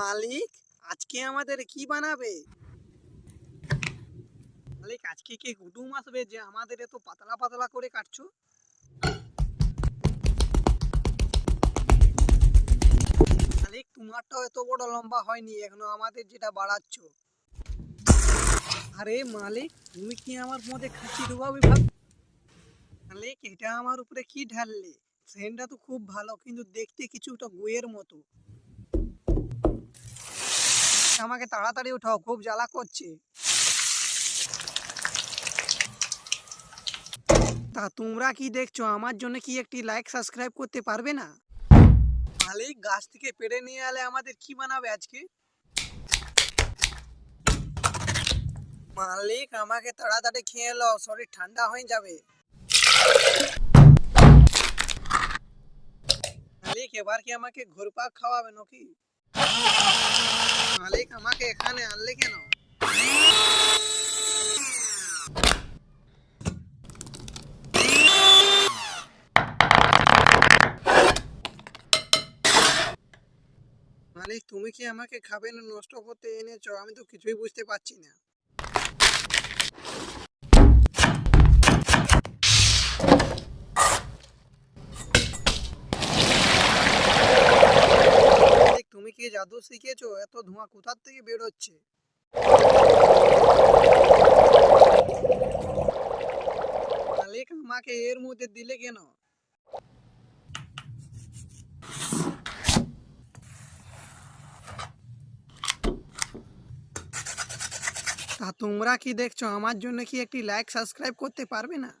মালিক, আজকে আমাদের কি বানাবে? মালিক, আজকে কি কুটুম আসবে যে আমাদের এত পাতলা পাতলা করে কাটছো? মালিক, তোমারটাও এত বড় লম্বা হয়নি, এখনও আমাদের যেটা বাড়াচ্ছ। আরে মালিক, তুমি কি আমার মধ্যে খাচ্ছি ডুবাবে ভাব? মালিক, এটা আমার উপরে কি ঢাললে? সেন্টটা তো খুব ভালো, কিন্তু দেখতে কিছুটা গুয়ের মতো। আমাকে তাড়াতাড়ি উঠাও, খুব জ্বালা করছে। তা তোমরা কি দেখছ? আমার জন্য কি একটি লাইক সাবস্ক্রাইব করতে পারবে না? মালিক, গাছ থেকে পেড়ে নিয়ে এলে আমাদের কি বানাবে আজকে? মালিক, আমাকে তাড়াতাড়ি খেয়ে এলো শরীর ঠান্ডা হয়ে যাবে। মালিক, এবার কি আমাকে ঘুরপাক খাওয়াবে নাকি? মালিক আমাকে এখানে আনলে কেন? মানে তুমি কি আমাকে খাবে না নষ্ট করতে এনেছো? আমি তো কিছুই বুঝতে পারছি না মালিক তুমি কি জাদু শিখেছো? এত ধোঁয়া কোথার থেকে বেরোচ্ছে মালিক আমাকে এর মধ্যে দিলে কেন? তা তোমরা কি দেখছ? আমার জন্য কি একটি লাইক সাবস্ক্রাইব করতে পারবে না?